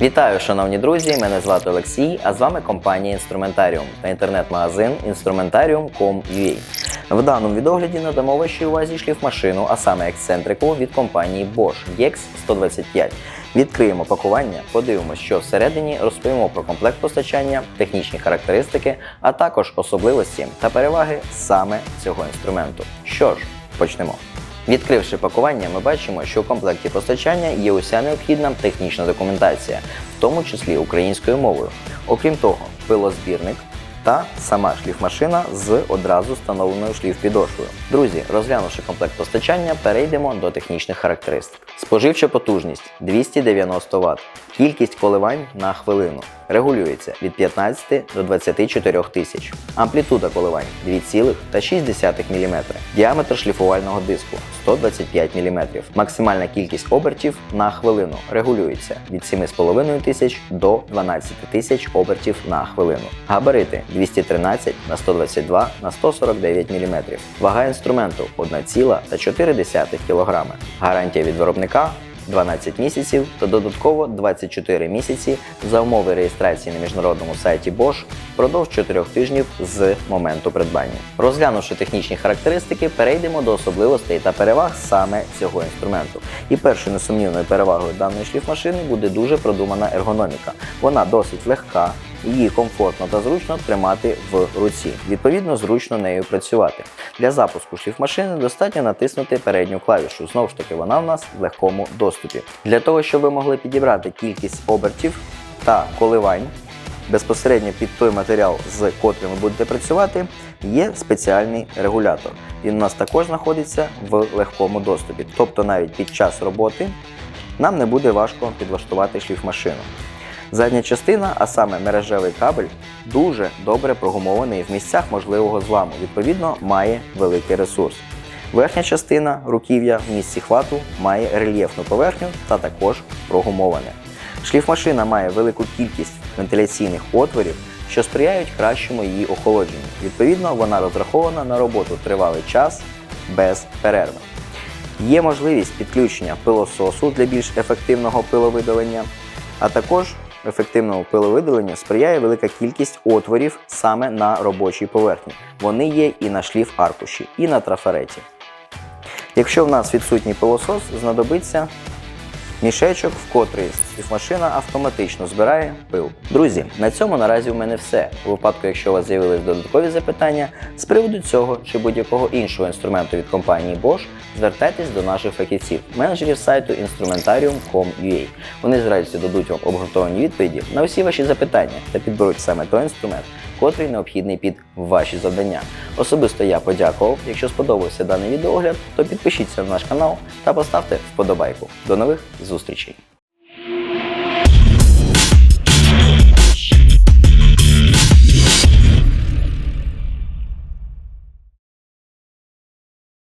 Вітаю, шановні друзі! Мене звати Олексій, а з вами компанія Інструментаріум та інтернет-магазин Instrumentarium.com.ua. В даному відогляді надамо вашій увазі шліфмашину, а саме ексцентрику від компанії Bosch GEX 125. Відкриємо пакування, подивимося, що всередині, розповімо про комплект постачання, технічні характеристики, а також особливості та переваги саме цього інструменту. Що ж, почнемо. Відкривши пакування, ми бачимо, що в комплекті постачання є уся необхідна технічна документація, в тому числі українською мовою. Окрім того, пилозбірник та сама шліфмашина з одразу встановленою шліфпідошвою. Друзі, розглянувши комплект постачання, перейдемо до технічних характеристик. Споживча потужність 290 Вт. Кількість коливань на хвилину регулюється від 15 до 24 тисяч. Амплітуда коливань 2,6 мм. Діаметр шліфувального диску 125 мм. Максимальна кількість обертів на хвилину регулюється від 7,5 тисяч до 12 тисяч обертів на хвилину. Габарити 213 на 122 на 149 мм. Вага інструменту 1,4 кг. Гарантія від виробника 12 місяців та додатково 24 місяці за умови реєстрації на міжнародному сайті Bosch впродовж 4 тижнів з моменту придбання. Розглянувши технічні характеристики, перейдемо до особливостей та переваг саме цього інструменту. І першою несумнівною перевагою даної шліфмашини буде дуже продумана ергономіка. Вона досить легка. Її комфортно та зручно тримати в руці. Відповідно, зручно нею працювати. Для запуску шліфмашини достатньо натиснути передню клавішу. Знову ж таки, вона в нас в легкому доступі. Для того, щоб ви могли підібрати кількість обертів та коливань безпосередньо під той матеріал, з котрим ви будете працювати, є спеціальний регулятор. Він у нас також знаходиться в легкому доступі. Тобто навіть під час роботи нам не буде важко підлаштувати шліфмашину. Задня частина, а саме мережевий кабель, дуже добре прогумований в місцях можливого зламу, відповідно, має великий ресурс. Верхня частина руків'я в місці хвату має рельєфну поверхню та також прогумоване. Шліфмашина має велику кількість вентиляційних отворів, що сприяють кращому її охолодженню. Відповідно, вона розрахована на роботу тривалий час без перерви. Є можливість підключення пилососу для більш ефективного пиловидалення, а також ефективному пиловидалення сприяє велика кількість отворів саме на робочій поверхні. Вони є і на шліф аркуші, і на трафареті. Якщо в нас відсутній пилосос, знадобиться мішечок, в котрий шліфмашина автоматично збирає пил. Друзі, на цьому наразі у мене все. У випадку, якщо у вас з'явились додаткові запитання з приводу цього чи будь-якого іншого інструменту від компанії Bosch, звертайтесь до наших фахівців, менеджерів сайту instrumentarium.com.ua. Вони з радістю дадуть вам обґрунтовані відповіді на усі ваші запитання та підберуть саме той інструмент, котрий необхідний під ваші завдання. Особисто я подякував. Якщо сподобався даний відеогляд, то підпишіться на наш канал та поставте вподобайку. До нових зустрічей!